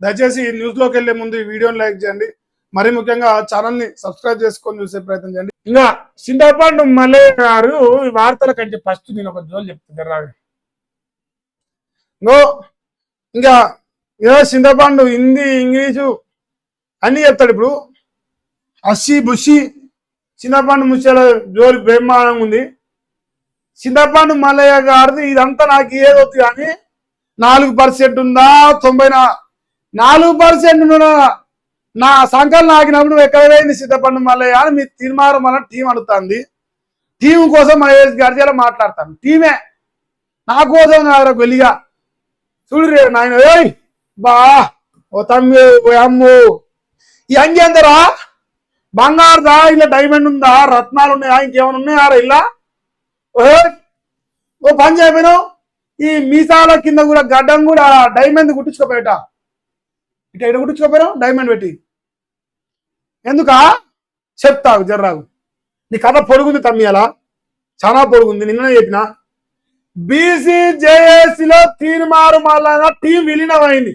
దయచేసి ఈ న్యూస్లోకి వెళ్ళే ముందు ఈ వీడియోని లైక్ చేయండి. మరి ముఖ్యంగా ఛానల్ని సబ్స్క్రైబ్ చేసుకొని చూసే ప్రయత్నం చేయండి. ఇంకా సింధపండు మల్లయ్య గారు ఈ వార్తల కంటే ఫస్ట్ నేను ఒక జోలు చెప్తున్నా రాగా ఇంకా ఏదో సింధపండు హిందీ ఇంగ్లీషు అన్ని చెప్తాడు ఇప్పుడు. అస్సి బుషి చింతపండు ముచ్చేల జోలి బ్రహ్మాండంగా ఉంది. చింతపండు మల్లయ్య గారిది ఇదంతా నాకు ఏదొద్దు కానీ నాలుగు పర్సెంట్ ఉందా తొంభై నాలుగు పర్సెంట్ నా సంకలనం ఆగినప్పుడు ఎక్కడ పోయింది చింతపండు మల్లయ్య అని మీ తీర్మానం మన టీం అడుగుతుంది. టీం కోసం మహేష్ గారి మాట్లాడతాను. టీమే. నా కోసం కాదురా గొల్లిగా చూడు రే నాయన ఏయ్ బా ఓ తమ్మి ఓ అమ్ము. ఈ అంగి ఎందరా బంగారుదా ఇలా డైమండ్ ఉందా? రత్నాలు ఉన్నాయా? ఇంకేమైనా ఉన్నాయా ఇలా? ఓ పని చేయపోయినావు ఈ మీసాల కింద కూడా గడ్డం కూడా డైమండ్ కుట్టించుకోపోయేట. ఇటు ఎడ కుట్టించుకోపోయినావు డైమండ్ పెట్టి. ఎందుకా? చెప్తావు జర్రాగు నీ కథ పొడుగుంది తమ్మియాల చాలా పొడుగుంది నిన్ననే చెప్పిన. బీసీజేఏసీలో తీర్మారు మల్లన్న టీం విలీనమైంది.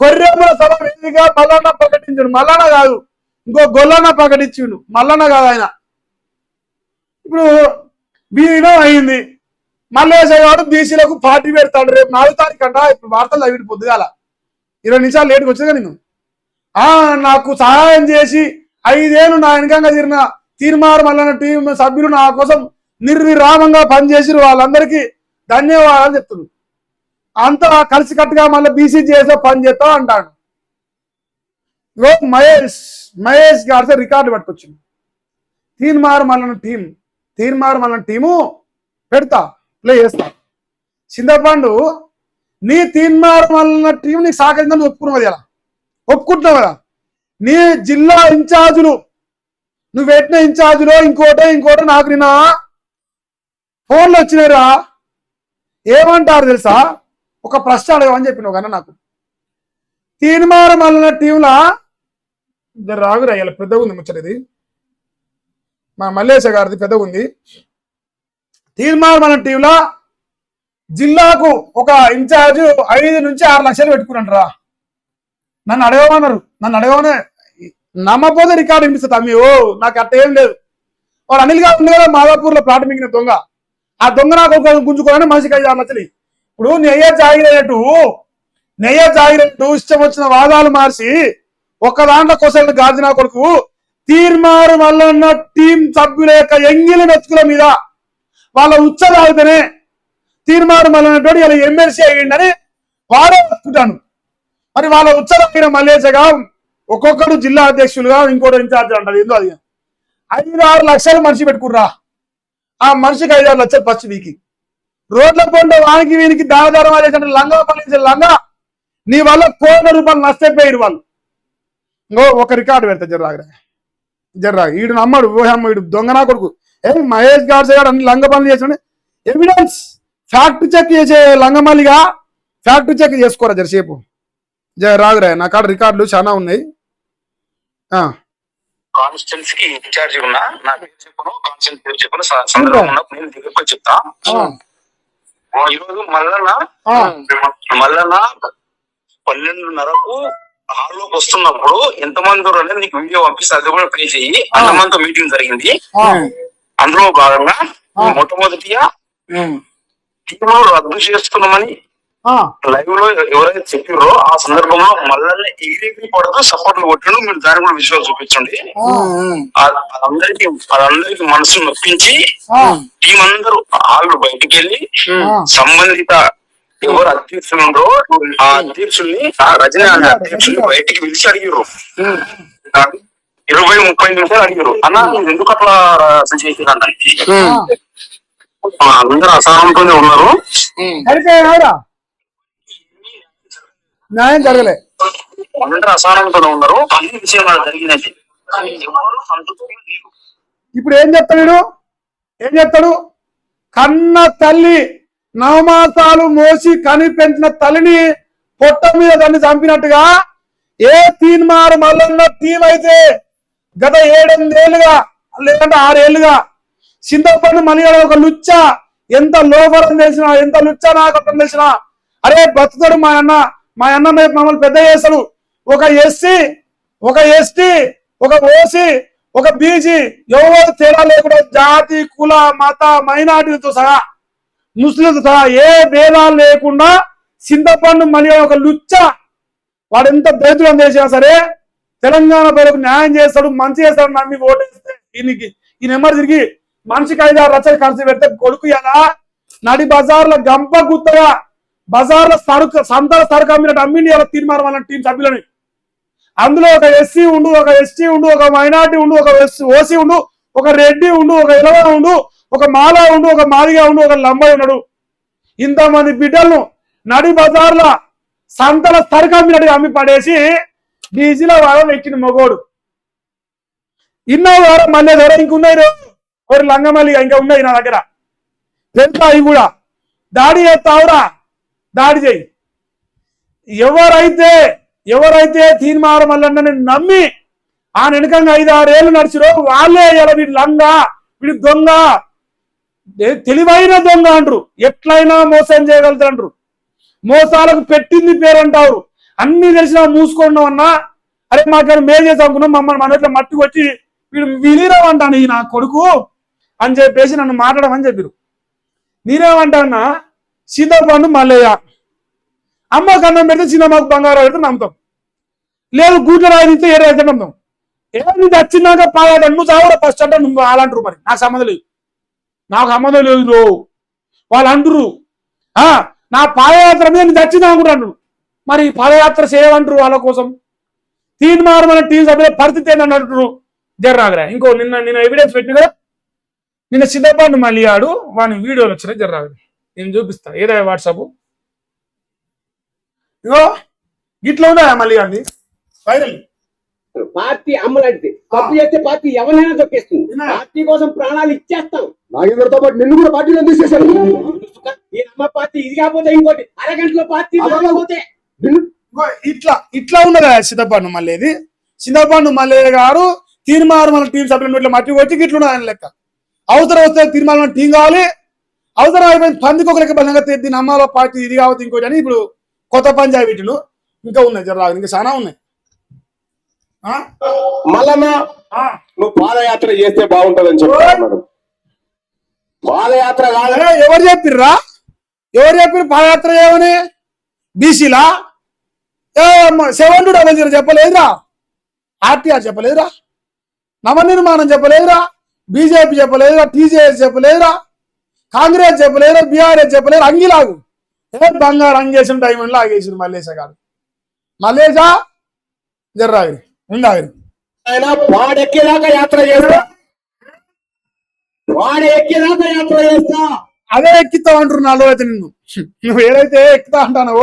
కొర్రెమ్మల సభ వేదికగా మల్లన్న ప్రకటించాడు. మల్లన్న కాదు ఇంకో గొల్లన్న ప్రకటించిండు. మల్లన్న కాదు ఆయన. ఇప్పుడు విలీనం అయింది మల్లేశ గారు బీసీలకు పార్టీ పెడతాడు. రేపు నాలుగు తారీఖు అంట ఇప్పుడు వార్తలు అవి పొద్దుగాల. ఇరవై నిమిషాలు లేట్కి వచ్చేదా నేను నాకు సహాయం చేసి ఐదేళ్ళు నా వెనకంగా తిరిగిన తీర్మారు మల్లన్న టీం సభ్యులు నా కోసం నిర్విరామంగా పనిచేసి వాళ్ళందరికీ ధన్యవాదాలు చెప్తున్నారు అంతా కలిసికట్టుగా మళ్ళీ బీసీ చేసే పని చేస్తా అంటాడు. ఇగో మహేష్ మహేష్ గారితో రికార్డు పట్టుకొచ్చింది తీర్మారు మల్లన్న టీం తీర్మారు మల్లన్న టీము పెడతా ప్లే చేస్తా. చింతపండు నీ తీన్మార్ మల్లన్న టీం నీకు సహకరిందని ఒప్పుకున్నావు కదా ఒప్పుకుంటున్నావు కదా నీ జిల్లా ఇన్ఛార్జులు నువ్వు పెట్టిన ఇన్ఛార్జులో ఇంకోటో ఇంకోటో నాకు నిన్న ఫోన్లు వచ్చినాయిరా. ఏమంటారు తెలుసా? ఒక ప్రశ్న అడగమని చెప్పినావు కన్నా నాకు. తీర్మానం మల్లన్న టీంలా ఇద్దరు రాగురా ఇలా పెద్దగా ఉంది ముచ్చటది మా మల్లేశ గారిది పెద్దగా ఉంది. తీర్మానం మన టీంలా జిల్లాకు ఒక ఇన్ఛార్జ్ ఐదు నుంచి ఆరు లక్షలు పెట్టుకున్నారా నన్ను అడగమన్నారు. నన్ను అడగమనే నమ్మపోతే రికార్డు వినిపిస్తుంది అమ్మి ఓ నాకు అట్ట ఏం లేదు. వాడు అనిల్ గారు ఉంది కదా మాదాపూర్లో ప్లాట్ మింగిన దొంగ. ఆ దొంగ నాకు ఒక గుంజుకోవాలని మనిషికి ఐదు ఆరు లక్షలు ఇప్పుడు నెయ్య జాగిరేటు నెయ్య జాగిరేటు ఇష్టం వచ్చిన వాదాలు మార్చి ఒక్క దాంట్లో కోసం గాజిన కొడుకు తీర్మారు వల్ల టీం సభ్యుల యొక్క ఎంగిలి మెతుకుల మీద వాళ్ళ ఉచ్చ తాగితేనే తీర్మానం మల్లన్నటువంటి ఇలా ఎమ్మెల్సీ అయ్యిండని వాడే ఒప్పుకుంటాను. మరి వాళ్ళ ఉచ్చ తాగిన మల్లేశగా ఒక్కొక్కడు జిల్లా అధ్యక్షులుగా ఇంకోటి ఇన్ఛార్జ్ అంటారు. ఎందుకు అది? ఐదు ఆరు లక్షలు మనిషి పెట్టుకుర్రా. ఆ మనిషికి ఐదు ఆరు లక్షలు ఫస్ట్ వీకి. రోడ్ల పంట వానికి వీనికి దానదారం చేసిన లంగా పనిచేసే లంగా నీ వల్ల కోట్ల రూపాయలు నష్టపోయారు వాళ్ళు. ఇంకో ఒక రికార్డు పెడతా జర్రాగరా జర్రా ఈడు నమ్మడు ఓహమ్మ ఈడు దొంగనా కొడుకు. ఏ మహేష్ గాడ్స్ గారు అన్ని లంగ పనులు చేసిన ఎవిడెన్స్ ఫ్యాక్ట్ చెక్ చేసే లంగమల్లిగా ఫ్యాక్ట్ చెక్ చేసుకోరా జరసేపు. జర రాగురా నా కాడ రికార్డులు చాలా ఉన్నాయి. ఆ, కాన్స్టెన్స్కి ఇన్ఛార్జ్ ఉన్నా నా పేరు చెప్పను కాన్స్టెన్స్ పేరు చెప్పను సందర్భం ఉన్నప్పుడు నేను దగ్గరకు చెప్తా. పన్నెండున్నరకు హాల్లోకి వస్తున్నప్పుడు ఎంతమంది అనేది నీకు వీడియో పంపిస్తే అది కూడా ప్లే చెయ్యి అంతమందితో మీటింగ్ జరిగింది. అందులో భాగంగా. మొట్టమొదటిగా టీమ్ రద్దు చేస్తున్నామని లైవ్లో ఎవరైతే చెప్పారో ఆ సందర్భంలో మల్లన్న ఎగిరి పడుతూ సపోర్ట్లు కొట్టిండు. మీరు దాన్ని కూడా విజువల్ చూపించండి. అదందరికి అదందరికి మనసు నొప్పించి టీం అందరూ వాళ్ళు బయటికి వెళ్ళి. సంబంధిత ఎవరు అధ్యక్షులు ఉండరో ఆ అధ్యక్షుల్ని ఆ రజనీ అనే అధ్యక్షుల్ని బయటికి పిలిచి అడిగారు ఇరవై ముప్పై నిమిషాలు అడిగారు అన్న ఎందుకు అట్లా చేసిందంట అందరూ అసహనంతోనే ఉన్నారు. న్యాయం జరగలే. అందరూ అసహనంతోనే ఉన్నారు. అన్ని విషయాలు జరిగినది ఇప్పుడు ఏం చెప్తాడు ఏం చెప్తాడు? కన్న తల్లి నవమాసాలు మోసి కని పెంచిన తల్లిని పొట్ట మీద దాన్ని చంపినట్టుగా ఏ తీన్మారు మల్లన్న టీం అయితే గత ఏడెనిమిదేళ్ళుగా లేదంటే ఆరేళ్ళుగా సింధపల్లి మలిగడ ఒక లుచ్చ. ఎంత లోపల తెలిసినా ఎంత లుచ్చ నాకట్టం తెలిసిన అరే బతుకుతాడు మా అన్న. మా అన్న మమ్మల్ని పెద్ద చేస్తాడు. ఒక ఎస్సీ ఒక ఎస్టీ ఒక ఓసీ ఒక బీసీ ఎవరు తేడా లేకుండా జాతి కుల మత మైనార్టీలతో సహా ముస్లింలతో సహా ఏ భేదాలు లేకుండా చింతపండు మళ్ళీ ఒక లుచ్చ. వాడు ఎంత దరిద్రం చేసినా సరే తెలంగాణ ప్రజలకు న్యాయం చేస్తాడు మంచి చేస్తాడు నమ్మి ఓటేస్తే ఈయనకి ఈ నెంబర్ తిరిగి మనిషికి ఐదు ఆరు లక్షలు ఖర్చు పెడితే కొడుకు ఎలా నడి బజార్ల గంప గుత్తగా బజార్ల సరుకు సంతల సరుకు అమ్మినట్టు అమ్మిండి ఎలా తీర్మానం అన్న టీం సభ్యులని? అందులో ఒక ఎస్సీ ఉండు ఒక ఎస్టీ ఉండు ఒక మైనార్టీ ఉండు ఒక ఓసీ ఉండు ఒక రెడ్డి ఉండు ఒక ఇలవ ఉండు ఒక మాల ఉండు ఒక మాదిగా ఉండు ఒక లంబాయి ఉన్నాడు. ఇంతమంది బిడ్డలను నడి బజార్ల సంతల సరుకు అమ్మినట్టుగా అమ్మి పడేసి డీజిల్ వారం ఎక్కిన మగోడు. ఇన్నో వారం మళ్ళీ ధర ఇంకున్నాయి ఒకటి లంగమల్లి ఇంకా ఉన్నాయి నా దగ్గర. తెలుసా అవి కూడా. దాడి చేస్తావురా? దాడి చేయి. ఎవరైతే ఎవరైతే తీర్మానం మల్లన్నని నమ్మి ఆ వెనకంగా ఐదు ఆరేళ్ళు నడిచిరో వాళ్ళే ఇలా వీడి లంగ వీడి దొంగ. తెలివైన దొంగ అంటారు. ఎట్లయినా మోసం చేయగలుగుతారు మోసాలకు పెట్టింది పేరు అంటారు అన్ని తెలిసినా మూసుకున్నాం అన్నా అరే మాకు మేలు చేసాం అనుకున్నాం మమ్మల్ని మన ఇట్లా మట్టి వచ్చి వీడు విలీనం అంటాను ఈ నా కొడుకు. అని చెప్పేసి నన్ను మాట్లాడమని చెప్పారు. నేనేమంటానా సీతాపండు మల్లయ్య. అమ్మకు అన్నం పెడితే చిన్నమ్మకు బంగారం పెడితే నమ్ముతాం. లేదు గూట్ల రాయితే ఏడు అయితే నమ్ముతాం. ఏది వచ్చినాక పాదాడు నువ్వు చావరా ఫస్ట్ అంటే నువ్వు అలాంటారు మరి. నాకు సంబంధం లేదు. నాకు సంబంధం లేదు రో. వాళ్ళు అంటురు ఆ నా పాదయాత్ర మీద నేను చచ్చిందా అనుకుంటాను మరి పాదయాత్ర చేయమంటారు వాళ్ళ కోసం? తీర్మానం అనే టీం సభ్యుల పరిస్థితి ఏంటంటారు జర్రాగరా ఇంకో నిన్న నిన్న ఎవిడెన్స్ పెట్టిన కదా? నిన్న సిద్ధపాటు మళ్ళీ ఆడు వాని వీడియోలు వచ్చినాయి జర్రాగరా నేను చూపిస్తా. ఏదా వాట్సాప్. ఇగో ఇట్లా మళ్ళీ అంది వైరల్ పార్టీ అమ్మలాంటిది. తప్పు చేస్తే పార్టీ ఎవరైనా తొక్కేస్తుంది? పార్టీ కోసం ప్రాణాలు ఇచ్చేస్తాం. నాగేంద్రతో పాటు నిన్ను కూడా పార్టీలో తీసేశారు ఈ అమ్మ పార్టీ ఇది కాకపోతే ఇంకోటి. అరగంటలో పార్టీ ఇగో ఇట్లా ఇట్లా ఉన్నదా సిద్ధపాటు మళ్ళీ ఇది. సిద్ధపాటు మల్లయ్య గారు తీర్మానం టీం సభ్యులను ఇట్లా మట్టి కొట్టి ఇట్లా ఉన్నది ఆయన లెక్క. అవసరం వస్తే తీర్మానం టీం కావాలి అవసరం అయిపోయింది పందికొకరికి బలంగా దీని అమ్మాలో పార్టీ ఇది కావచ్చు ఇంకోటి అని ఇప్పుడు కొత్త పంచాయతీలు ఇంకా ఉన్నాయి జర ఇంకా చాలా ఉన్నాయి? మల్లన్న. నువ్వు పాదయాత్ర చేస్తే బాగుంటదని చెప్తాను పాదయాత్ర కాదు. ఎవరు చెప్పిర్రా? ఎవరు చెప్పిర్రు పాదయాత్ర చేయమని? బీసీలా? సెవెన్ టు డబల్ జీరో చెప్పలేదురా. ఆర్టీఆర్ చెప్పలేదురా. నవనిర్మాణం చెప్పలేదురా. బీజేపీ చెప్పలేదురా టీజేఎస్ చెప్పలేదురా కాంగ్రెస్ చెప్పలేదురా బీఆర్ఎస్ చెప్పలేరు అంగిలాగు. ఏ బంగారు అంగేసిన డైమండ్ లాగేసింది మల్లేశ గారు మల్లేశ జర్రాగిరి ఉండాగిరి ఆయన యాత్ర చేస్తా. వాడు ఎక్కేదాకా యాత్ర చేస్తా. అదే ఎక్కుతావు అంటారు నాలో అయితే నిన్ను. నువ్వు ఏదైతే ఎక్కుతా అంటానో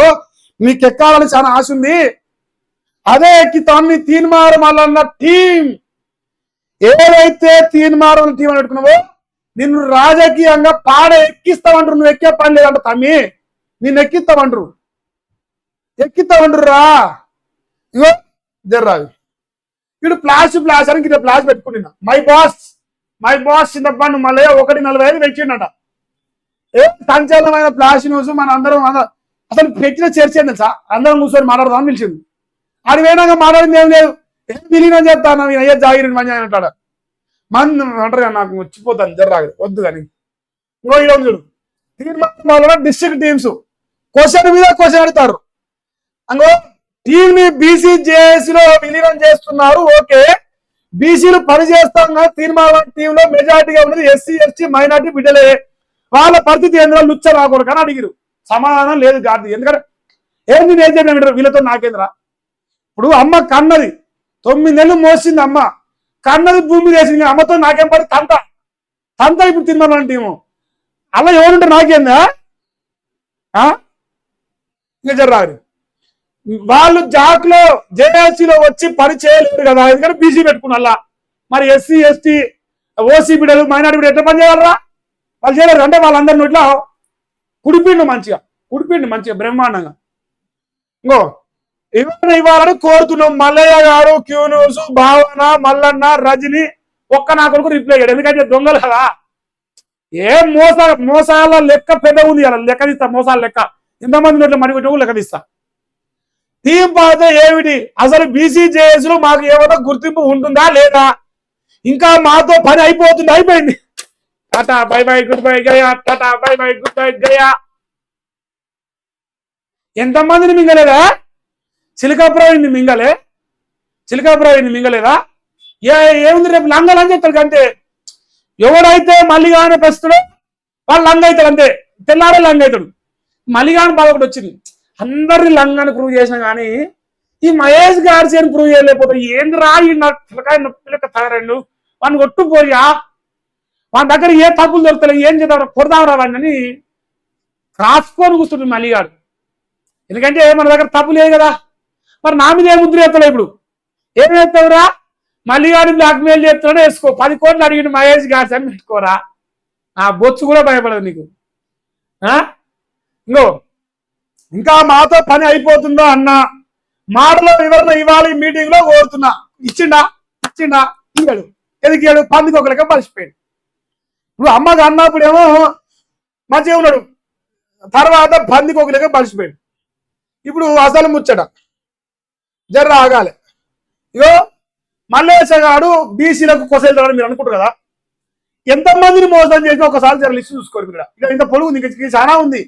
నీకు ఎక్కాలని చాలా ఆశ ఉంది. అదే ఎక్కుతావు నీ తీన్మారం అన్న టీం ఏదైతే తీన్మారం టీం అని పెట్టుకున్నావో నిన్ను రాజకీయంగా పాడ ఎక్కిస్తామంటారు నువ్వు ఎక్కే పని లేదంట తమ్మి. నిన్ను ఎక్కిస్తావంటారు ఎక్కిస్తామంటారు. రా ఇగో జర్రాదు వీడు ఫ్లాష్ ఫ్లాష్ అని ఇట్లా ఫ్లాష్ పెట్టుకున్నా మై బాస్ మై బాస్ చిన్నప్పటి మళ్ళీ ఒకటి నలభై ఐదు పెట్టిండట ఏ సంచలనమైన ఫ్లాష్ న్యూస్ మన అందరం అసలు పెట్టిన చర్చ ఏంది తెలుసా? అందరం కూర్చొని మాట్లాడదామని పిలిచింది ఆడి పోయినాక మాట్లాడింది ఏం లేదు. విలీనం చేస్తాను ఈయన అయ్యే జాగిరిని మంచి ఆయన అంటాడు? మంది అంటారు నాకు వచ్చిపోతాను జర్రాగదు వద్దు కానీ. ఇంకో ఈరోజు చూడు. తీర్మానం డిస్ట్రిక్ట్ టీమ్స్ క్వశ్చన్ మీద క్వశ్చన్ అడుగుతారు. అంగో టీమ్ని బీసీ లో విలీనం చేస్తున్నారు ఓకే. బీసీలు పని చేస్తాం కానీ తీర్మానం టీమ్లో మెజారిటీగా ఉన్నది ఎస్సీ ఎస్టీ మైనార్టీ బిడ్డలే. వాళ్ళ పరిస్థితి ఏంద్రా లుచ్చ రాకూడదు కానీ అడిగిరు. సమాధానం లేదు గాది ఎందుకంటే ఏంది నేను చెప్పిన వీళ్ళతో నాకేంద్రా? ఇప్పుడు అమ్మ కన్నది తొమ్మిది నెలలు మోసింది అమ్మ. కన్నది భూమి వేసింది అమ్మతో నాకేం పడి తంత. తంత ఇప్పుడు తిన్నాను ఏమో అలా ఎవరుంటే నాకేందా? ఆ? ఇంకా జర్రారు వాళ్ళు జాక్లో జేఎస్సీలో వచ్చి పని చేయలేరు కదా. ఎందుకంటే బీసీ పెట్టుకున్నా మరి ఎస్సీ ఎస్టీ ఓసీ బిడ్డలు మైనార్టీ బిడ్డలు ఎట్లా పని చేయాలరా వాళ్ళు చేయలేరు. అంటే వాళ్ళందరిని ఇట్లా కుడిపిండు మంచిగా. కుడిపిండు మంచిగా బ్రహ్మాండంగా. ఇంకో. ఇవన్నీ ఇవ్వాలని కోరుతున్నాం మల్లయ్య గారు క్యూ న్యూస్ భావన మల్లన్న రజని ఒక్క నా కొడుకు రిప్లై అయ్యాడు ఎందుకంటే దొంగలు కదా. ఏ మోస మోసాల లెక్క పెద్ద ఉంది అలా లెక్క తీస్తా మోసాల లెక్క. ఎంతమంది నోట్ల మడి లెక్క తీస్తా. థీమ్ పాత ఏమిటి? అసలు బీసీజేఎస్లో మాకు ఏమైనా గుర్తింపు ఉంటుందా లేదా? ఇంకా మాతో పని అయిపోతుంది అయిపోయింది. Tata bye bye good bye Gaya tata bye bye good bye Gaya ఎంతమందిని మింగలేదా? చిలకాపురాయిని మింగలే? చిలకాపురాయిని మింగలేదా? ఏ ఏముంది రేపు లంగలు అని చెప్తారు అంతే ఎవడైతే మల్లిగాని ప్రస్తుతం వాళ్ళు లంగ అవుతాడు అంతే. తెల్లారే లంగ అవుతాడు మల్లిగాని బాధ ఒకటి వచ్చింది. అందరిని లంగాన్ని ప్రూవ్ చేసినా కానీ ఈ మహేష్ గారి ప్రూవ్ చేయలేకపోతే ఏంది రా ఈ నా పిల్లకాయ వాడిని కొట్టుపోయా వాని దగ్గర ఏ తప్పులు దొరుకుతలే ఏం చేద్దాం కొడదాం రా అని రాసుకొని కూర్చుంటుంది మల్లిగాడు. ఎందుకంటే మన దగ్గర తప్పు లేదు కదా. మరి నా మీద ఏ ముద్ర ఎత్తలే ఇప్పుడు? ఏం చేస్తావురా మళ్ళీ బ్లాక్ బ్లాక్మెయిల్ చేస్తున్నాడు వేసుకో. పది కోట్లు అడిగిన మహేష్ గారి అని పెట్టుకోరా. ఆ బొచ్చు కూడా భయపడదు నీకు. ఆ? ఇంకో. ఇంకా మాతో పని అయిపోతుందో అన్న. మాటలో వివరణ ఇవ్వాలి మీటింగ్లో కోరుతున్నా. ఇచ్చిండా? ఇచ్చిండా? ఇయ్యాడు. ఎదిగాడు ఇయ్యాడు? పందికి ఒక లెక్క మర్చిపోయాడు. ఇప్పుడు అమ్మకి అన్నప్పుడేమో మంచిగా ఉన్నాడు. తర్వాత పందికి ఒక లెక్క మర్చిపోయాడు. ఇప్పుడు అసలు ముచ్చట. జర్ర ఆగాలి. ఇగో మల్లేశ గారు బీసీలకు కొసేళ్తాడని మీరు అనుకుంటారు కదా? ఎంతమందిని మోసం చేసి ఒకసారి జర లిస్ట్ చూసుకోరు మీరు ఇక ఇంత పొడుగు ఉంది ఇంకా చాలా ఉంది.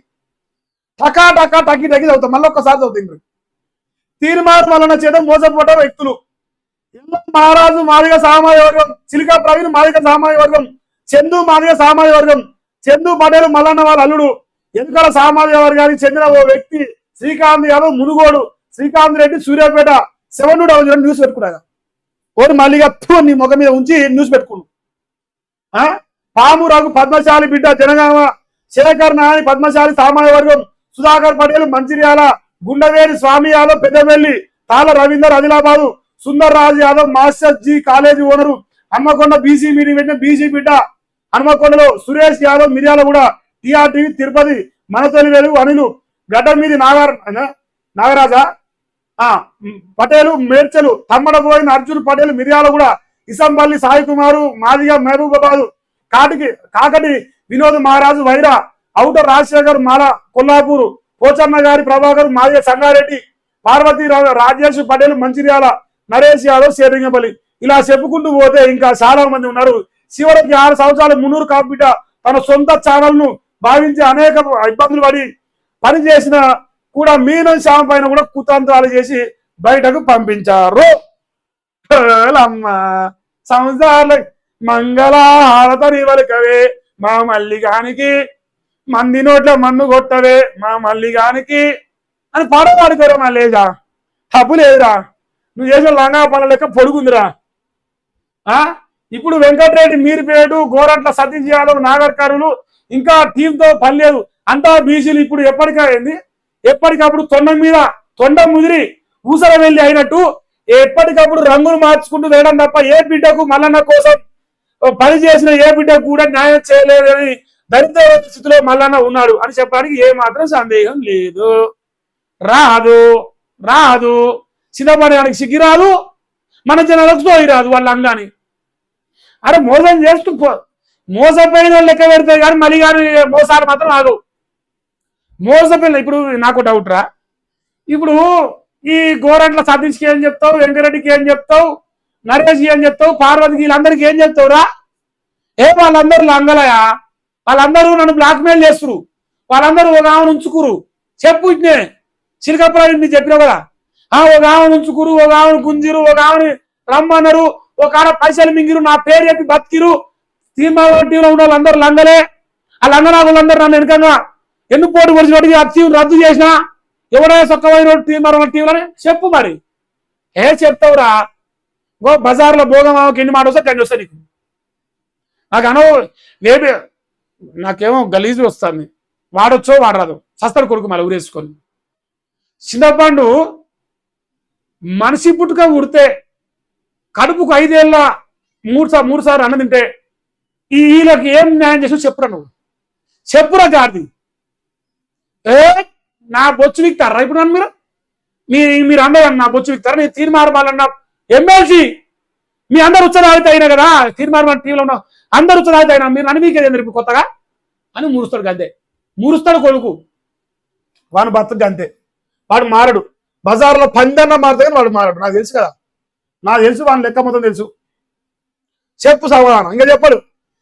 టకా టకా టకి టకి చదువుతాం మళ్ళీ ఒక్కసారి చదువుతుంది తీర్మానం వలన చేత మోసపోట వ్యక్తులు. మహారాజు మాదిగ సామాజిక వర్గం చిలికా ప్రవీణ్ మాదిగ సామాజిక వర్గం చందు మాదిగ సామాజిక వర్గం చందు పటేలు మల్లన్న వాళ్ళ అల్లుడు ఎన్నికల సామాజిక వర్గానికి చెందిన ఓ వ్యక్తి Srikanth Yadav Munugode Srikanth Reddy Suryapet seven down news పెట్టుకున్నాడు. ఓడి మళ్ళీగా థూ నీ ముఖం మీద ఉంచి న్యూస్ పెట్టుకున్నాడు. పామురాకు పద్మశాలి బిడ్డ జనగామ శేఖర్ నాని పద్మశాలి సామాన్య వర్గం Sudhakar Patel Mancherial Gundaveri Swamy Yadav పెద్దవెల్లి తాల Ravinder Adilabad Sundar Raj Yadav master ji college owner Hanmakonda BC meeting పెట్టిన బీసీ బిడ్డ హన్మకొండలో సురేష్ యాదవ్ మిర్యాల కూడా టీఆర్టీవీ తిరుపతి మనతొలి వెలుగు అనిలు గడ్డ మీది నాగార్ నాగరాజా? ఆ పటేలు మేడ్చలు తమ్మడబోయిన అర్జున్ పటేల్ మిర్యాల కూడా ఇసంపల్లి సాయి కుమారు మాదిగా మహబూబాబాదు కాటికి కాకటి వినోద్ మహారాజు వైరా ఔటర్ రాజశేఖర్ మాల కొల్లాపూరు పోచన్న గారి ప్రభాకర్ మాదిగ సంగారెడ్డి పార్వతీ రాజేష్ పటేల్ మంచిర్యాల నరేష్ యాదవ్ సేరింగపల్లి ఇలా చెప్పుకుంటూ పోతే ఇంకా చాలా మంది ఉన్నారు. చివరికి ఆరు సంవత్సరాలు మున్నూరు కాపిట తన సొంత ఛానల్ను భావించి అనేక ఇబ్బందులు పడి పని చేసిన కూడా మీనం శ్యామ పైన కూడా కుతంత్రాలు చేసి బయటకు పంపించారు. అమ్మ సంసార్ల మంగళహారతని వలకవే మా మల్లిగానికి మంది నోట్ల మన్ను కొట్టవే మా మల్లిగానికి అని పాట పాడుకోరా మా లేజా హబ్బు లేదురా. నువ్వు చేసిన లంగా పనుల లెక్క పొడుగుందిరా. ఆ? ఇప్పుడు వెంకటరెడ్డి మీరుపేటు గోరంట్ల సతీష్ యాదవ్ నాగర్కరులు ఇంకా టీంతో పని లేదు. అంతా బీసీలు ఇప్పుడు ఎప్పటికైంది ఎప్పటికప్పుడు తొండం మీద తొండం ముదిరి ఊసర వెళ్ళి అయినట్టు ఎప్పటికప్పుడు రంగులు మార్చుకుంటూ వెళ్ళడం తప్ప ఏ బిడ్డకు మల్లన్న కోసం పని చేసిన ఏ బిడ్డకు కూడా న్యాయం చేయలేదని దరిద్ర స్థితిలో మల్లన్న ఉన్నాడు అని చెప్పడానికి ఏ మాత్రం సందేహం లేదు. రాదు రాదు. చిన్నపడడానికి సిగ్గి రాదు మన జనాలకు సోయి రాదు వాళ్ళ అంగాని. అరే మోసం చేస్తూ పో మోసపోయిన లెక్క పెడతాయి కానీ మళ్ళీ కానీ మోసాలు మాత్రం రాదు మోసపోయిన ఇప్పుడు నాకు డౌట్ రా. ఇప్పుడు ఈ గోరంట్ల సతీష్కి ఏం చెప్తావు వెంకరెడ్డికి ఏం చెప్తావు నరేష్కి ఏం చెప్తావు పార్వతికి వీళ్ళందరికీ ఏం చెప్తావురా? ఏ వాళ్ళందరూ లంగలయా? వాళ్ళందరూ నన్ను బ్లాక్మెయిల్ చేస్తురు వాళ్ళందరూ ఒక ఆమెను ఉంచుకురు చెప్పు ఇట్నే. చిలకప్రాయం నీకు చెప్పినావు కదా. ఆ ఒక ఆమెను ఉంచుకురు ఒక ఆమెను గుంజిరు ఒక ఆమెను రమ్మన్నారు ఒక ఆడ పైసలు మింగిరు నా పేరు చెప్పి బతికిరు తీర్మానం టీంలో ఉన్న వాళ్ళందరూ లంగలే. ఆ వాళ్ళందరూ నన్ను వెనకంగా ఎన్ని పోటీ పొడిచి ఆ టీం రద్దు చేసినా ఎవరైనా సొక్కమైన తీర్మానం టీంలని చెప్పు మరి. ఏ చెప్తావురా? గో బజార్లో భోగమావకి ఎన్ని మాట వస్తే కండి వస్తాయి నీకు. నాకు అనవు మేబీ నాకేమో గలీజు వస్తుంది వాడొచ్చో వాడరాదు. సస్తడు కొడుకు మళ్ళీ ఊరేసుకొని. చిన్నపాండు మనిషి పుట్టుక ఉడితే కడుపుకు ఐదేళ్ళ మూడు సార్ మూడు సార్లు అన్న తింటే ఈ వీళ్ళకి ఏం న్యాయం చేసి చెప్పురా నువ్వు. చెప్పురా జాతి. ఏ? నా బొచ్చు విక్తారా ఇప్పుడు నన్ను మీరు? మీ మీరు అందరూ నా బొచ్చు విక్తారా? నేను తీర్మారమాలన్న ఎమ్మెల్సీ మీ అందరు ఉత్సరాలు అయినా కదా? తీర్మారమాల టీంలో ఉన్న అందరు ఉత్సరాలు అయినా? మీరు నన్ను మీకేది ఇప్పుడు కొత్తగా? అని మూరుస్తాడు అంతే మురుస్తాడు కొడుకు. వాడు బతుకు అంతే వాడు మారడు. బజార్లో పందన్న మారితే కానీ వాడు మారడు. నాకు తెలుసు కదా. నాకు తెలుసు వాడిని లెక్క మొత్తం తెలుసు. చెప్పు సమాధానం. ఇంకా చెప్పడు.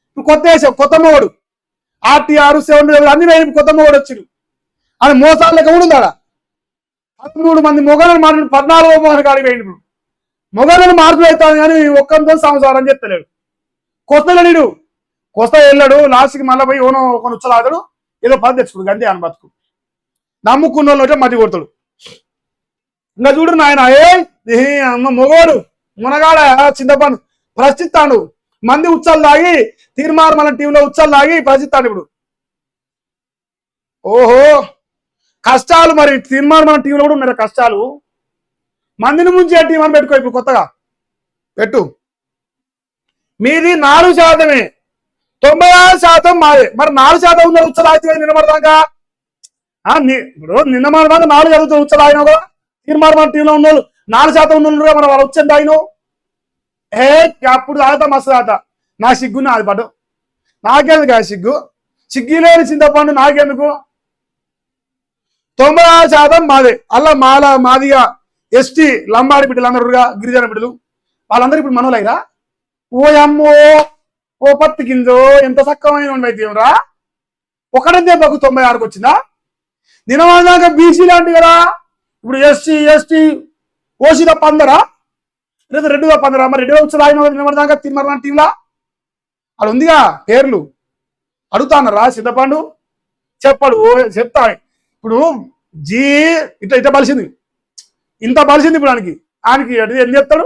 ఇప్పుడు కొత్త వేసావు కొత్త మొగడు ఆర్టీఆర్ సెవెన్ అన్ని కొత్త మొగడు వచ్చిండు. అది మోసాలు లెక్క కూడా ఉందాడా పదమూడు మంది మొగలను మాట్లాడు పద్నాలుగో మొగలు కాడికి వేయండి ఇప్పుడు. మొగలను మార్పులు అవుతాను కానీ ఒక్కంతో సంసారం చెప్తలేడు కొత్త నీడు కొత్త వెళ్ళాడు. లాస్ట్కి మళ్ళీ పోయి ఓనో ఒక ఉచ్చలాగాడు ఏదో పది తెచ్చుకోడు. గంతే అని బతుకు. నమ్ముకున్న వాళ్ళు మతి కొడతాడు. ఇంకా చూడు నాయన ఏ? అమ్మ మొగోడు. మునగాడ? చింతపండు. ప్రశ్నిస్తాడు. మంది ఉచ్చలు తాగి తీర్మార్ మన టీంలో ఉచ్చలు తాగి ప్రశ్నిస్తాడు ఇప్పుడు. ఓహో! కష్టాలు మరి తీర్మార్ మన టీంలో కూడా ఉన్నారు కష్టాలు? మందిని ముంచే టీం అని పెట్టుకో ఇప్పుడు కొత్తగా. పెట్టు. మీది నాలుగు శాతమే. తొంభై ఆరు శాతం మాదే. మరి నాలుగు శాతం ఉన్న ఉచ్చలాగితే నిలబడదాకా ఇప్పుడు నిన్న మన నాలుగు చదువుతూ ఉచ్చలు ఆయన కూడా తీర్మార్ మన టీంలో ఉన్న వాళ్ళు నాలుగు శాతం ఉన్న వాళ్ళు మన వాళ్ళు వచ్చేది ఆయన ఏ అప్పుడు తాగుతా మస్తు తాగుతా నా సిగ్గు నాది పడు నాకెందుకు ఆ సిగ్గు? సిగ్గు లేని చింతపండు నాకెందుకు? తొంభై ఆరు శాతం మాదే. అలా మాల మాదిగా ఎస్టీ లంబాడి బిడ్డలు అందరుగా గిరిజన బిడ్డలు. వాళ్ళందరూ ఇప్పుడు మనోలైరా? ఓ అమ్మో ఓ పత్తి గింజో ఎంత సక్కమైన వైద్యంరా ఒకటే దెబ్బకు తొంభై ఆరుకు వచ్చిందా? నినవాదాక బీసీ లాంటి కదా? ఇప్పుడు ఎస్సీ ఎస్టీ ఓసీ తప్ప అందరా లేదా రెడ్డి తప్ప అందరా మరి రెడ్డి వచ్చి ఆయన నిలబడదాకా తిమ్మరా టీంలా? అది ఉందిగా పేర్లు. అడుగుతానరా సిద్ధపాండు? చెప్పడు ఓ చెప్తా. ఇప్పుడు జీ ఇట్లా ఇట్లా బలిసింది ఇంత బలిసింది ఇప్పుడు ఆయనకి. ఆయనకి ఏం చెప్తాడు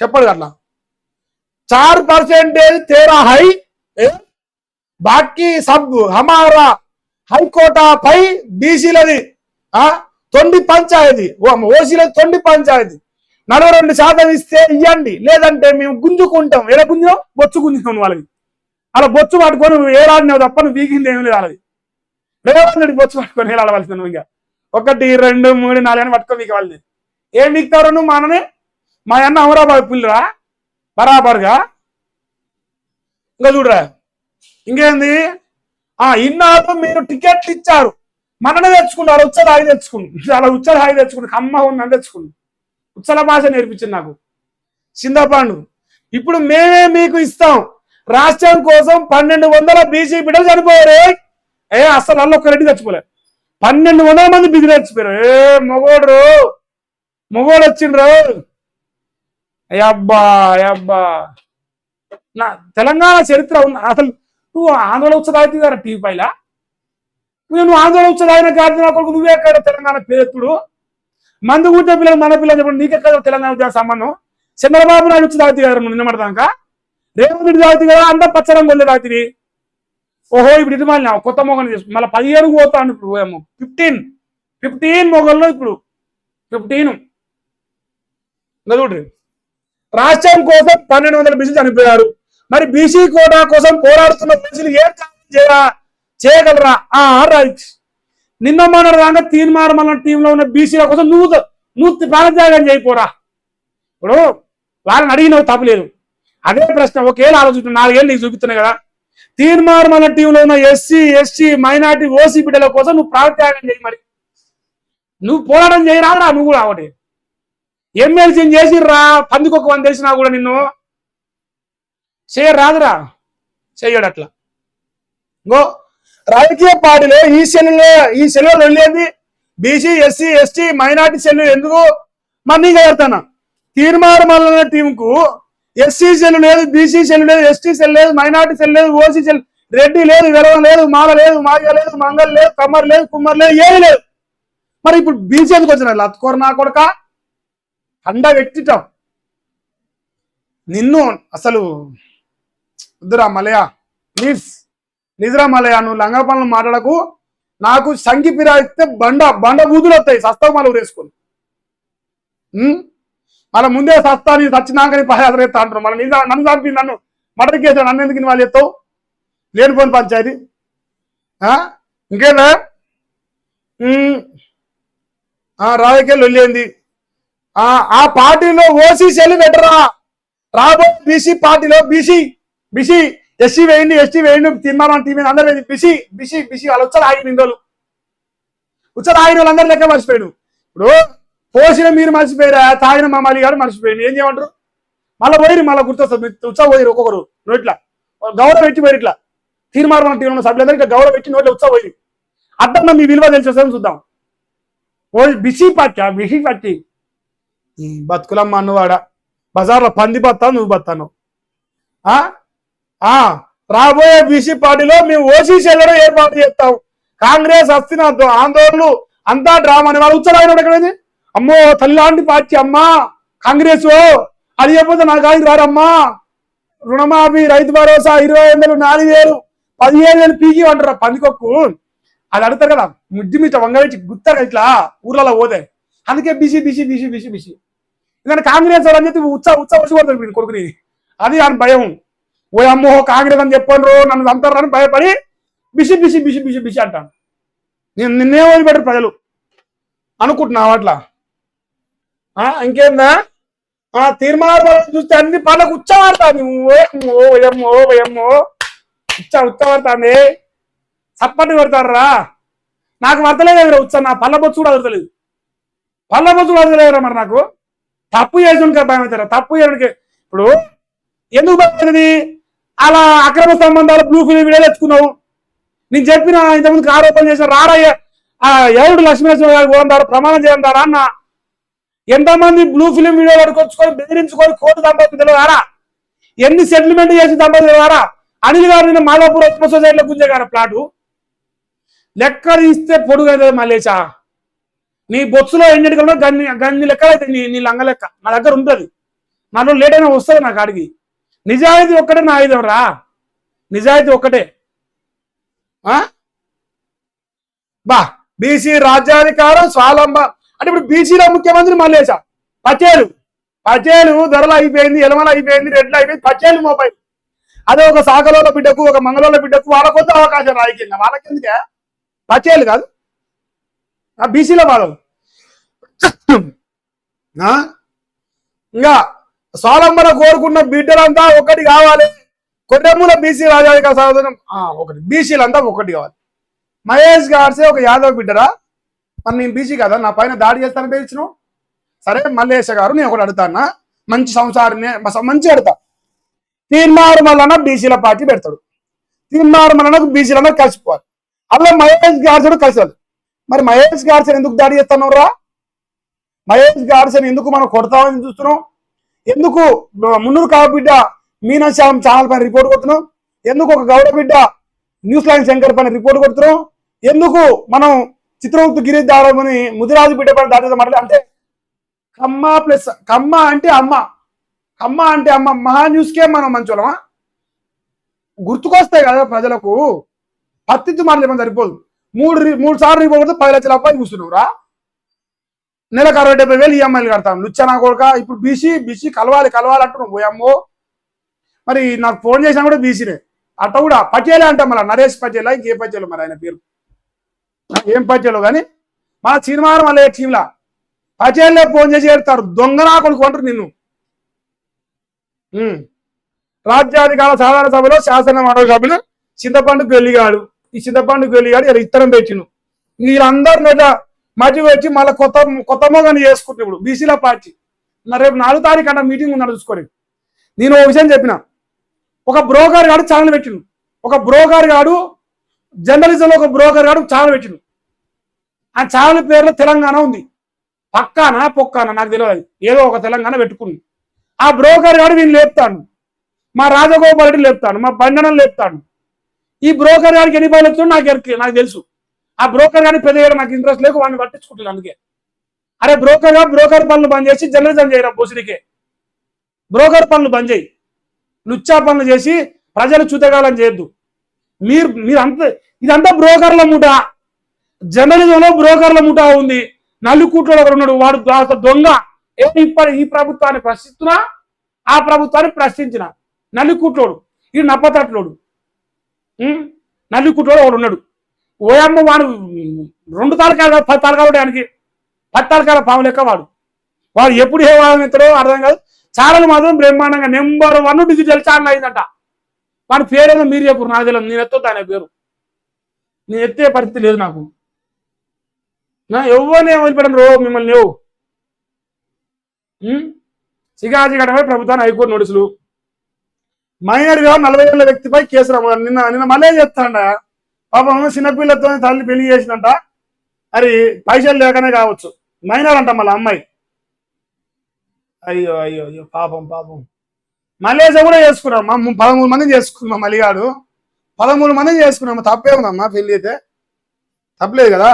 చెప్పాడు అట్లా. చార్ పర్సెంటేజ్ తేరా హై బాకీ సబ్ హమారా హైకోటా పై బీసీలది తొండి పంచాయతీ. ఓసీలది తొండి పంచాయతీ. నలభై రెండు శాతం ఇస్తే ఇవ్వండి లేదంటే మేము గుంజుకుంటాం. ఎలా గుంజున్నాం బొచ్చు గుంజుకున్నాం వాళ్ళకి. అలా బొచ్చు పట్టుకొని ఏడాడినావు తప్ప నువ్వు వీగింది ఏమి లేదు వాళ్ళది. రేవంత్ రెడ్డి బొచ్చు పట్టుకొని ఏలాడవలసింది నువ్వు ఇంకా? ఒకటి రెండు మూడు నాలుగు అని పట్టుకో మీకు వాళ్ళది ఏం వీక్తారు నువ్వు మా మా అన్న అమరాబాద్ పుల్లిరా? బరాబర్గా? ఇంకా చూడరా. ఇంకేంది? ఆ ఇన్నాళ్ళు మీరు టికెట్లు ఇచ్చారు. మననే తెచ్చుకున్నారు ఉచ్చల హాయి తెచ్చుకుంది అలా ఉచ్చల హాయి తెచ్చుకుంది కమ్మ ఉందని తెచ్చుకుంది ఉచ్చల భాష నేర్పించింది నాకు. చిందపాండు ఇప్పుడు మేమే మీకు ఇస్తాం. రాష్ట్రం కోసం పన్నెండు వందల బీసీ బిడ్డలు చనిపోయారు? ఏ అసలు అల్ల ఒక్క రెడ్డి చచ్చిపోలే. పన్నెండు వందల మంది బిజినెస్ చచ్చిపోయారు. ఏ మొగోడు మొగోడు వచ్చిండ్రు? అబ్బా అబ్బా. నా తెలంగాణ చరిత్ర ఉన్న అసలు నువ్వు ఆందోళన ఉత్సవాయి గారు టీవీ పైలా? నువ్వు ఆందోళన ఉత్సవాయిన కాదు కొడుకు నువ్వే ఎక్కడ తెలంగాణ పేరెత్తుడు? మందు కూర్చో పిల్లలు మన పిల్లలు చెప్పండి నీకెక్కడ తెలంగాణ ఉద్యోగ సంబంధం? చంద్రబాబు నాయుడు వచ్చి తాగుతీ గారు నువ్వు దాకా రేవంత్ రెడ్డి తాగుతీ కదా అంతా పచ్చడం కొల్లే తాగుతుంది ఓహో ఇప్పుడు ఇది మళ్ళీ కొత్త మొగలు తీసుకు. మళ్ళీ పదిహేను పోతాను ఇప్పుడు ఏమో. ఫిఫ్టీన్ ఫిఫ్టీన్ మొగల్లో ఇప్పుడు. ఫిఫ్టీన్ ఇంకా రాష్ట్రం కోసం పన్నెండు వందల బీసీ చనిపోయారు. మరి బీసీ కోటా కోసం పోరాడుతున్న మనుషులు ఏం చేయరా? చేయగలరా? ఆ రైట్. నిన్న మన రాగా తీర్మార్ మన టీంలో ఉన్న బీసీల కోసం నువ్వు నువ్వు ప్రాణత్యాగం చేయిపోరా ఇప్పుడు వాళ్ళని అడిగినవి తప్పలేదు. అదే ప్రశ్న ఒకేలా ఆలోచిస్తున్నా. నాలుగేళ్ళు నీకు చూపిస్తున్నాయి కదా. తీర్మార్ మన టీంలో ఉన్న ఎస్సీ ఎస్టీ మైనార్టీ ఓసీ బిడ్డల కోసం నువ్వు ప్రాణత్యాగం చేయి మరి. నువ్వు పోరాటం చేయరాదురా నువ్వు కూడా ఒకటి ఎమ్మెల్సీని చేసిర్రా? పందికొక్క వంద తెలిసినా కూడా నిన్ను. చేయరాదురా. చెయ్యడు అట్లా. గో రాజకీయ పార్టీలో ఈ సెల్లో ఈ సెల్లో వెళ్ళేది BC SC ST minority cell ఎందుకు? మరి నీకు చెప్తాను తీర్మానం మల్లన్న టీంకు ఎస్సీ సెల్ లేదు బీసీ సెల్ లేదు ఎస్టీ సెల్ లేదు మైనార్టీ సెల్ లేదు ఓసీ సెల్ రెడ్డి లేదు విరవం లేదు మాల లేదు మాయ లేదు మంగళ లేదు కమ్మర్ లేదు కుమ్మర్ లేదు ఏమీ లేదు. మరి ఇప్పుడు బీసీ ఎందుకు వచ్చిన లత్కోర నా కొడక? అండ వ్యక్తిత్వం నిన్ను అసలు వద్దురా మలయ ప్లీజ్. నిజరా మలయ నువ్వు లంగా పనులు మాట్లాడకు. నాకు సంగి పిరాయిస్తే బండ బండ బూతులు వస్తాయి సస్తావు మళ్ళీ వేసుకొని మళ్ళీ ముందే సస్తా నీ సచ్చినాక నీ పాదయాత్ర ఎత్తా అంటారు మళ్ళీ నన్ను చంపి నన్ను మటర్ కేసు నన్ను ఎందుకు వాళ్ళు ఎత్తావు లేనిపోని పంచాయతీ. ఆ? ఇంకేనా రాజకీయాలు వెళ్ళేంది. ఆ ఆ పార్టీలో ఓసీ సెల్ పెట్టరా? రాబో బీసీ పార్టీలో బీసీ బీసీ ఎస్సీ వేయండి ఎస్టీ వేయండి తీర్మానం టీవీ అందరూ వేయండి బీసీ బీసీ బీసీ వాళ్ళు వచ్చారు ఆగిన రోజులు వచ్చారు ఆగిన వాళ్ళందరూ లెక్క మర్చిపోయాడు ఇప్పుడు పోసిన మీరు మర్చిపోయారా? తాగిన మా మళ్ళీ మర్చిపోయింది ఏం చేయమంటారు? మళ్ళీ పోయి మళ్ళీ గుర్తొస్తుంది. ఉత్సాహ పోయి ఒక్కొక్కరు నోట్లా. గౌరవం పెట్టి పోయి ఇట్లా? తీర్మానం టీంలో సభ్యులందరూ ఇట్లా గౌరవం పెట్టి నోట్లో ఉత్సాహ పోయి అర్థం మీ విలువ తెలిసేదని చూద్దాం. ఓల్డ్ బిసి పార్టీ బిసి పచ్చి బతుకులమ్మ అన్నవాడ బజార్లో పంది బత్తా నువ్వు బత్తాను. ఆ? ఆ? రాబోయే బీసీ పార్టీలో మేము ఓసీసీ వెళ్ళడం ఏర్పాటు చేస్తాం. కాంగ్రెస్ వస్తున్న ఆందోళనలు అంతా డ్రామా అని వాళ్ళు ఉత్సవాలు ఎక్కడైంది అమ్మో తల్లిలాంటి పార్టీ అమ్మా కాంగ్రెస్ అది చెప్పితే నాకు ఆగి రారమ్మా. రుణమాఫీ రైతు భరోసా ఇరవై వందలు నాలుగు వేలు పదిహేను వేలు పీకి అంటారు పందికొక్కు. అది అడుగుతారు కదా ముద్దు మీద వంగవేసి గుత్తారు ఇట్లా ఊర్లలో పోతే. అందుకే BC BC BC BC BC. ఎందుకంటే కాంగ్రెస్ అని చెప్పి ఉత్సాహ ఉత్సాహ వచ్చి కొడతారు కొడుకుని. అది అని భయం. ఓ అమ్మో కాంగ్రెస్ అని చెప్పండ్రు నన్ను అంటారు అని భయపడి BC BC BC BC BC అంటాను నేను నిన్నే వదిలిపెట్టరు ప్రజలు. అనుకుంటున్నావు అట్లా? ఇంకేందా? ఆ తీర్మానం చూస్తే అన్ని పనులకు ఉచ్చవాడుతాను ఓ ఓయమ్మో ఏమో ఉచ్చ ఉచ్చవాడుతాంది చప్పటి కొడతారా? నాకు వర్తలేదు ఉచ్చ నా పళ్ళ బొచ్చు కూడా వదలలేదు పళ్ళ బొచ్చు కూడా మరి నాకు? తప్పు చేసిన భయం అవుతారా? తప్పు చేయడానికి ఇప్పుడు ఎందుకు భయమైనది అలా అక్రమ సంబంధాలు బ్లూ ఫిలిం వీడియోలు ఎత్తుకున్నావు నేను చెప్పిన ఇంతకుముందు ఆరోపణ చేసిన రారయ్య ఆ ఎవడు లక్ష్మీనరసింహ గారు పోందారు ప్రమాణం చేయందారా అన్న ఎంతమంది బ్లూ ఫిలిం వీడియో పడుకొచ్చుకొని బెదిరించుకొని కోర్టు దంపతి తెలియదారా ఎన్ని సెటిల్మెంట్ చేసి దంపతి తెలియదారా అనిల్ గారు నిన్న మాలాపూర్ ఉత్మ సొసైటీలో గుంజగారు ప్లాటు. లెక్క తీస్తే పొడుగు మలేచా నీ బొత్సులో ఎన్నిటికల్లో గన్ని గన్ని లెక్క అయితే నీ నీ లంగ లెక్క. నా దగ్గర ఉంటుంది. నాలో లేట్ అయినా వస్తుంది నాకు అడిగి. నిజాయితీ ఒక్కటే నా ఆయుధం రా. నిజాయితీ ఒక్కటే. ఆ? బా బీసీ రాజ్యాధికారం స్వాలంబ అంటే ఇప్పుడు బీసీలో ముఖ్యమంత్రి మల్లేశ పచేలు పచేలు ధరలు అయిపోయింది ఎలమలు అయిపోయింది రెడ్లు అయిపోయింది పచేలు మొబైల్ అదే ఒక సాగలోల బిడ్డకు ఒక మంగళోల బిడ్డకు వాళ్ళ కొత్త అవకాశం వాళ్ళకి ఎందుకే? పచేలు కాదు. ఆ బీసీలో వాళ్ళు ఆ? ఇంకా స్వాలంబన కోరుకున్న బిడ్డలంతా ఒకటి కావాలి. కొట్టెమూల బీసీ రాజాధిక సాధనం ఒకటి. బీసీలంతా ఒకటి కావాలి. మహేష్ గాడ్సే ఒక యాదవ్ బిడ్డరా? మరి నేను బీసీ కదా నా పైన దాడి చేస్తాను పేర్చినావు సరే మల్లేశ గారు నేను ఒకటి అడుగుతానా మంచి సంసారిని మంచి అడుగుతా. తీర్మారు మల్లన్న బీసీల పార్టీ పెడతాడు. తీర్మారు మల్లన్నకు బీసీలలో కలిసిపోవాలి. అలా మహేష్ గార్జన్ కలిసాడు మరి మహేష్ గార్జన్ ఎందుకు దాడి చేస్తున్నావు రా మహేష్ గార్జన్ ఎందుకు మనం కొడతామని చూస్తున్నాం ఎందుకు మున్నూరు కాబిడ్డ మీనాశ్యామ్ ఛానల్ పైన రిపోర్ట్ కొడుతున్నాం ఎందుకు ఒక గౌరవ బిడ్డ న్యూస్ లైన్ శంకర్ పైన రిపోర్ట్ కొడుతున్నాం ఎందుకు మనం చిత్రగుప్త గిరి దాడమని ముదిరాజు బిడ్డపడి పైన మాట్లాడి అంటే కమ్మ ప్లస్ కమ్మ అంటే అమ్మ. కమ్మ అంటే అమ్మ. మహా న్యూస్కే మనం మంచోళమా గుర్తుకొస్తాయి కదా ప్రజలకు. పత్తించి మాట్లాడమని సరిపోదు. మూడు మూడు సార్లు రిపోర్ట్ పది లక్షల రూపాయలు కూర్చున్నావురా. నెలకు అరవై డెబ్బై వేలు ఈఎంఐలు కడతాం. లుచ్చనా కొడుక ఇప్పుడు బీసీ బీసీ కలవాలి కలవాలి అంటున్నావు. పోయమ్మో మరి నాకు ఫోన్ చేసినా కూడా బీసీనే అట్ట కూడా పటేలే అంటాం మళ్ళీ. నరేష్ పటేలా ఇంకే పటేలు మరి ఆయన పేరు. ఏం పటేలో కానీ మన సినిమా మళ్ళీ టీంలా పచేళ్ళే ఫోన్ చేసి ఏడతారు. దొంగనా కొనుక్కుంటారు నిన్ను. ఉమ్. రాజ్యాధికార సాధారణ సభలో శాసన మండలి సభ్యులు చింతపండు గెలిగాడు ఈ చింతపండు గెలిగాడు ఇలా ఇత్తనం పెట్టిను వీళ్ళందరూ మీద మధ్య వచ్చి మళ్ళీ కొత్త కొత్త మొగని చేసుకుంటే ఇప్పుడు. బీసీల పార్టీ. నా రేపు నాలుగు తారీఖు అంటే మీటింగ్ ఉన్నాడు చూసుకోండి. నేను ఒక విషయం చెప్పిన. ఒక బ్రోకర్ గాడు ఛానల్ పెట్టిండు. ఒక బ్రోకర్ గాడు జర్నలిజంలో ఒక బ్రోకర్ గారు ఛానల్ పెట్టిండు. ఆ ఛానల్ పేరులో తెలంగాణ ఉంది. పక్కానా పొక్కానా నాకు తెలియదు ఏదో ఒక తెలంగాణ పెట్టుకుంది ఆ బ్రోకర్ గారు వీళ్ళు లేపుతాడు. మా రాజగోపాల్ రెడ్డి లేపుతాడు. మా బండనం లేపుతాడు. ఈ బ్రోకర్ గారికి ఎన్ని పనులు వచ్చాడో నాకు ఎరికే నాకు తెలుసు. ఆ బ్రోకర్ గారిని పెద్ద చేయడం నాకు ఇంట్రెస్ట్ లేక వాడిని పట్టించుకుంటుంది అందుకే. అరే బ్రోకర్ గారు బ్రోకర్ పనులు బంద్ చేసి జర్నలిజం చేయరా బొసిడికే? బ్రోకర్ పనులు బంద్ చేయి. లుచ్చా పనులు చేసి ప్రజలు చూతగాలని చేయొద్దు. మీరు మీరు అంత ఇదంతా బ్రోకర్ల ముఠ జర్నలిజంలో బ్రోకర్ల ముఠ ఉంది. నలుకూట్లో ఒకరు ఉన్నాడు వాడు దొంగ. ఏ ఇప్పటి ఈ ప్రభుత్వాన్ని ప్రశ్నిస్తున్నా? ఆ ప్రభుత్వాన్ని ప్రశ్నించిన. నల్లికుట్లోడు ఈ నప్పతట్లోడు. ఉం? ఒకడు ఉన్నాడు ఓయమ్మ వాడు రెండు తలకాయలు పది తలకాయలు ఆయనకి. పది తలకాయల పాము లెక్క వాడు. వాడు ఎప్పుడు ఏ వాదం ఎత్తడో అర్థం కాదు. ఛానల్ మాత్రం బ్రహ్మాండంగా నెంబర్ వన్ డిజిటల్ ఛానల్ అయిందంట. వాడి పేరేదో మీరు చెప్పు నాకు తెలియదు నేను ఎత్తొద్దు ఆయన పేరు. నేను ఎత్తే పరిస్థితి లేదు నాకు. నా ఎవరినే వదిలిపెట్టను రో మిమ్మల్ని లేవు. ఉమ్? సిగాజీ ఘటనపై ప్రభుత్వాన్ని హైకోర్టు నోటీసులు. మైనర్గా నలభై ఏళ్ళ వ్యక్తిపై కేసు రమ్మన్నారు నిన్న నిన్న మళ్ళీ చెప్తాడ పాపం చిన్నపిల్లతో తల్లి పెళ్ళి చేసినంట మరి పైసలు లేకనే కావచ్చు. మైనర్ అంట మళ్ళీ అమ్మాయి. అయ్యో అయ్యో అయ్యో పాపం పాపం. మలేజా కూడా చేసుకున్నాడు. మా పదమూడు మందిని చేసుకున్నాం మలిగాడు. పదమూడు మందిని చేసుకున్నాం తప్పే ఉందమ్మా పెళ్ళి అయితే. తప్పలేదు కదా?